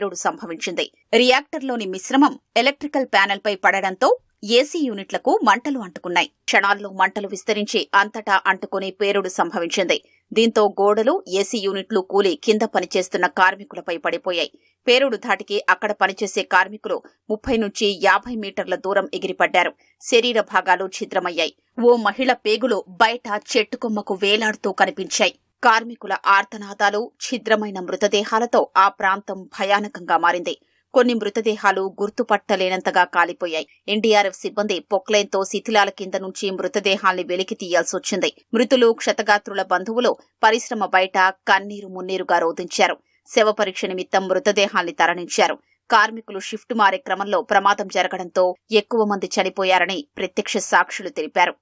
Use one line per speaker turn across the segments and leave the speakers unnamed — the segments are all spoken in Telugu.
పేలుడు సంభవించింది. రియాక్టర్లోని మిశ్రమం ఎలక్ట్రికల్ ప్యానెల్పై పడడంతో ఏసీ యూనిట్లకు మంటలు అంటుకున్నాయి. క్షణాల్లో మంటలు విస్తరించి అంతటా అంటుకుని పేరుడు సంభవించింది. దీంతో గోడలు ఏసీ యూనిట్లు కూలి కింద పనిచేస్తున్న కార్మికులపై పడిపోయాయి. పేరుడు ధాటికి అక్కడ పనిచేసే కార్మికులు ముప్పై నుంచి యాభై మీటర్ల దూరం ఎగిరిపడ్డారు. శరీర భాగాలు ఛిద్రమయ్యాయి. ఓ మహిళ పేగులు బయట చెట్టుకొమ్మకు వేలాడుతూ కనిపించాయి. కార్మికుల ఆర్తనాదాలు ఛిద్రమైన మృతదేహాలతో ఆ ప్రాంతం భయానకంగా మారింది. కొన్ని మృతదేహాలు గుర్తుపట్టలేనంతగా కాలిపోయాయి. ఎన్డీఆర్ఎఫ్ సిబ్బంది పొక్లైన్తో శిథిలాల కింద నుంచి మృతదేహాల్ని వెలికి తీయాల్సొచ్చింది మృతులు క్షతగాత్రుల బంధువులు పరిశ్రమ బయట కన్నీరు మున్నీరుగా రోధించారు. శవ పరీక్ష నిమిత్తం మృతదేహాల్ని తరలించారు. కార్మికులు షిఫ్ట్ మారే క్రమంలో ప్రమాదం జరగడంతో ఎక్కువ మంది చనిపోయారని ప్రత్యక్ష సాక్షులు తెలిపారు.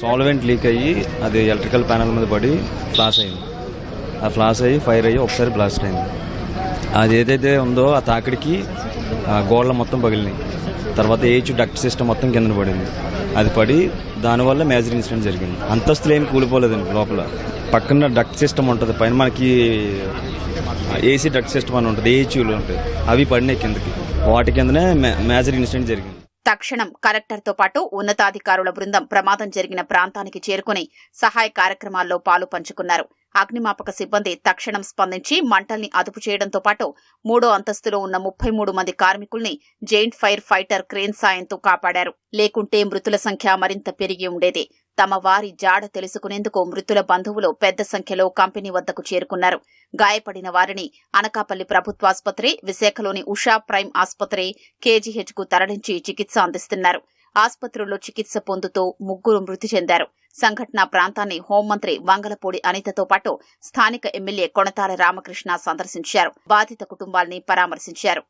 సాల్వెంట్ లీక్ అయ్యి అది ఎలక్ట్రికల్ ప్యానల్ మీద పడి ఫ్లాష్ అయింది. ఆ ఫ్లాష్ అయ్యి ఫైర్ అయ్యి ఒకసారి బ్లాస్ట్ అయింది. అది ఏదైతే ఉందో ఆ తాకిడికి ఆ మొత్తం పగిలినాయి. తర్వాత ఏచు డక్ట్ సిస్టమ్ మొత్తం కింద పడింది. అది పడి దానివల్ల మేజర్ ఇన్సిడెంట్ జరిగింది. అంతస్తులు ఏమి కూలిపోలేదండి లోపల. పక్కన డక్ట్ సిస్టమ్ ఉంటుంది. పైన మనకి ఏసీ డక్ట్ సిస్టమ్ అని ఉంటుంది. ఏచూలు ఉంటాయి. అవి పడినాయి కిందకి. వాటి కిందనే మేజర్ ఇన్సిడెంట్ జరిగింది.
తక్షణం కలెక్టర్తో పాటు ఉన్నతాధికారుల బృందం ప్రమాదం జరిగిన ప్రాంతానికి చేరుకుని సహాయ కార్యక్రమాల్లో పాలు పంచుకున్నారు. అగ్నిమాపక సిబ్బంది తక్షణం స్పందించి మంటల్ని అదుపు చేయడంతో పాటు మూడో అంతస్తులో ఉన్న ముప్పై మూడు మంది కార్మికుల్ని జైంట్ ఫైర్ ఫైటర్ క్రేన్ సాయంతో కాపాడారు. లేకుంటే మృతుల సంఖ్య మరింత పెరిగి ఉండేది. తమ వారి జాడ తెలుసుకునేందుకు మృతుల బంధువులు పెద్ద సంఖ్యలో కంపెనీ వద్దకు చేరుకున్నారు. గాయపడిన వారిని అనకాపల్లి ప్రభుత్వాసుపత్రి విశాఖలోని ఉషా ప్రైమ్ ఆసుపత్రి కేజీహెచ్కు తరలించి చికిత్స అందిస్తున్నారు. ఆసుపత్రుల్లో చికిత్స పొందుతూ ముగ్గురు మృతి చెందారు. సంఘటన ప్రాంతాన్ని హోంమంత్రి వంగలపూడి అనితతో పాటు స్థానిక ఎమ్మెల్యే కొణతాల రామకృష్ణ సందర్శించారు. బాధిత కుటుంబాల్ని పరామర్శించారు.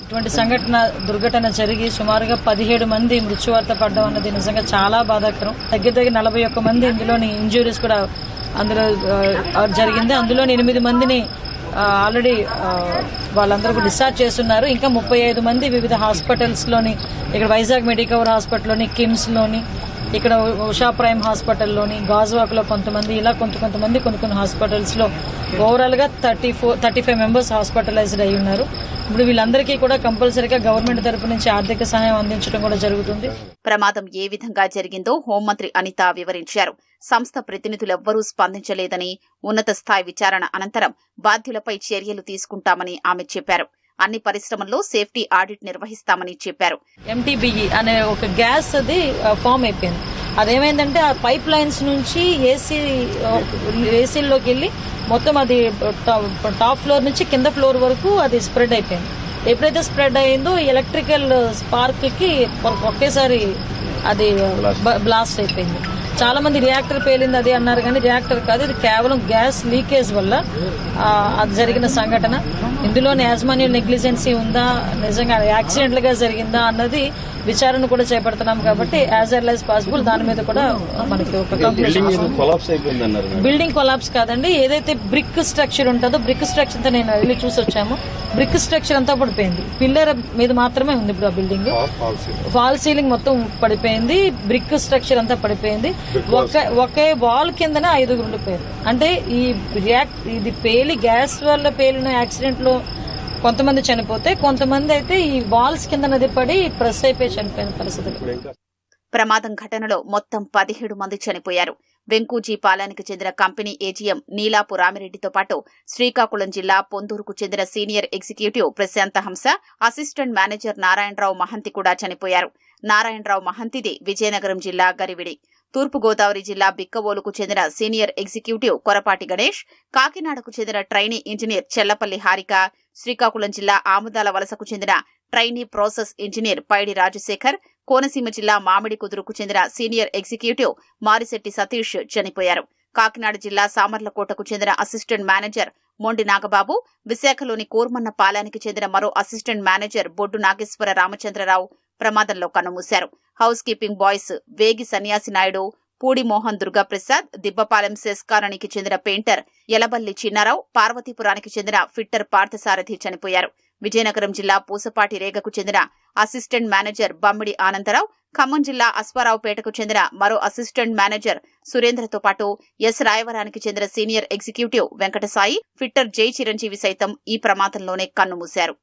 ఇటువంటి సంఘటన దుర్ఘటన జరిగి సుమారుగా పదిహేడు మంది మృత్యువార్త పడడం అన్నది నిజంగా చాలా బాధాకరం. దగ్గర దగ్గర నలభై ఒక్క మంది ఇందులోని ఇంజురీస్ కూడా అందులో జరిగింది. అందులో ఎనిమిది మందిని ఆల్రెడీ వాళ్ళందరూ డిశ్చార్జ్ చేస్తున్నారు. ఇంకా ముప్పై ఐదు మంది వివిధ హాస్పిటల్స్లోని ఇక్కడ వైజాగ్ మెడికవర్ హాస్పిటల్లోని కిమ్స్లోని ఇక్కడ ఉషా ప్రైమ్ హాస్పిటల్లోని గాజువాక్లో కొంతమంది ఇలా కొంత కొంతమంది కొన్ని కొన్ని హాస్పిటల్స్లో ఓవరాల్గా thirty four thirty five members hospitalised అయి ఉన్నారు. ఇప్పుడు వీళ్ళందరికీ కూడా కంపల్సరీగా గవర్నమెంట్ తరపు నుంచి ఆర్థిక సహాయం అందించడం కూడా జరుగుతుంది.
ప్రమాదం ఏ విధంగా జరిగిందో హోంమంత్రి అనిత వివరించారు. సంస్థ ప్రతినిధులెవ్వరూ స్పందించలేదని ఉన్నత స్థాయి విచారణ అనంతరం బాధ్యులపై చర్యలు తీసుకుంటామని ఆమె చెప్పారు. అన్ని పరిశ్రమల్లో సేఫ్టీ ఆడిట్ నిర్వహిస్తామని చెప్పారు.
ఎంటీబీఈ అనే ఒక గ్యాస్ అది ఫామ్ అయిపోయింది. అదేమైందంటే ఆ పైప్ లైన్స్ నుంచి ఏసీ ఏసీల్లోకి వెళ్ళి మొత్తం అది టాప్ ఫ్లోర్ నుంచి కింద ఫ్లోర్ వరకు అది స్ప్రెడ్ అయిపోయింది. ఎప్పుడైతే స్ప్రెడ్ అయిందో ఎలక్ట్రికల్ స్పార్క్కి ఒకేసారి అది బ్లాస్ట్ అయిపోయింది. చాలా మంది రియాక్టర్ పేలింది అది అన్నారు కానీ రియాక్టర్ కాదు ఇది కేవలం గ్యాస్ లీకేజ్ వల్ల అది జరిగిన సంఘటన. ఇందులోని యాజమాన్య నెగ్లిజెన్సీ ఉందా? నిజంగా యాక్సిడెంటల్గా జరిగిందా అన్నది విచారణ కూడా చేపడుతున్నాం కాబట్టి యాజ్ ఎర్ల్ యాజ్ పాసిబుల్ దాని మీద కూడా మనకి ఒక బిల్డింగ్ కొలాప్స్ కాదండి. ఏదైతే బ్రిక్ స్ట్రక్చర్ ఉంటుందో బ్రిక్ స్ట్రక్చర్ అంతా నేను వెళ్ళి చూసి వచ్చాము. బ్రిక్ స్ట్రక్చర్ అంతా పడిపోయింది. పిల్లర్ మీద మాత్రమే ఉంది ఇప్పుడు ఆ బిల్డింగ్ వాల్ సీలింగ్ మొత్తం పడిపోయింది. బ్రిక్ స్ట్రక్చర్ అంతా పడిపోయింది. ఒక ఒకే వాల్ కిందనే ఐదుగురు ఉండిపోయారు అంటే ఈ రియాక్ట్ ఇది పేలి గ్యాస్ వల్ల పేలిన యాక్సిడెంట్లో కొంతమంది చనిపోతే కొంతమంది అయితే ఈ వాల్స్ కింద నది పడి ప్రెస్ అయిపోయి చనిపోయిన పరిస్థితులు.
ప్రమాదం ఘటనలో మొత్తం పదిహేడు మంది చనిపోయారు. వెంకూజీ పాలెనికి చెందిన కంపెనీ ఏజీఎం నీలాపు రామిరెడ్డితో పాటు శ్రీకాకుళం జిల్లా పొందూరుకు చెందిన సీనియర్ ఎగ్జిక్యూటివ్ ప్రశాంత హంస అసిస్టెంట్ మేనేజర్ నారాయణరావు మహంతి కూడా చనిపోయారు. నారాయణరావు మహంతిది విజయనగరం జిల్లా గరివిడి. తూర్పుగోదావరి జిల్లా బిక్కవోలుకు చెందిన సీనియర్ ఎగ్జిక్యూటివ్ కొరపాటి గణేష్ కాకినాడకు చెందిన ట్రైనీ ఇంజనీర్ చెల్లపల్లి హారిక శ్రీకాకుళం జిల్లా ఆముదాల వలసకు చెందిన trainee process engineer Paidi Rajasekhar Konaseema జిల్లా మామిడి కుదురుకు చెందిన సీనియర్ ఎగ్జిక్యూటివ్ మారిశెట్టి సతీష్ చనిపోయారు. కాకినాడ జిల్లా సామర్లకోటకు చెందిన అసిస్టెంట్ మేనేజర్ మొండి నాగబాబు విశాఖలోని కూర్మన్న పాలానికి చెందిన మరో అసిస్టెంట్ మేనేజర్ బొడ్డు నాగేశ్వర రామచంద్రరావు ప్రమాదంలో కన్నుమూశారు. Housekeeping boys Vegi Sanyasi Naidu Pudi Mohan Durgaprasad Dibbapalem సెస్కారణికి చెందిన పెయింటర్ యలబల్లి చిన్నారావు పార్వతీపురానికి చెందిన ఫిట్టర్ పార్థసారథి చనిపోయారు. విజయనగరం జిల్లా పూసపాటి రేగకు చెందిన అసిస్టెంట్ మేనేజర్ బమ్మిడి ఆనందరావు ఖమ్మం జిల్లా అశ్వారావుపేటకు చెందిన మరో అసిస్టెంట్ మేనేజర్ సురేంద్రతో పాటు ఎస్ రాయవరానికి చెందిన సీనియర్ ఎగ్జిక్యూటివ్ వెంకటసాయి ఫిట్టర్ జై చిరంజీవి సైతం ఈ ప్రమాదంలోనే కన్నుమూశారు.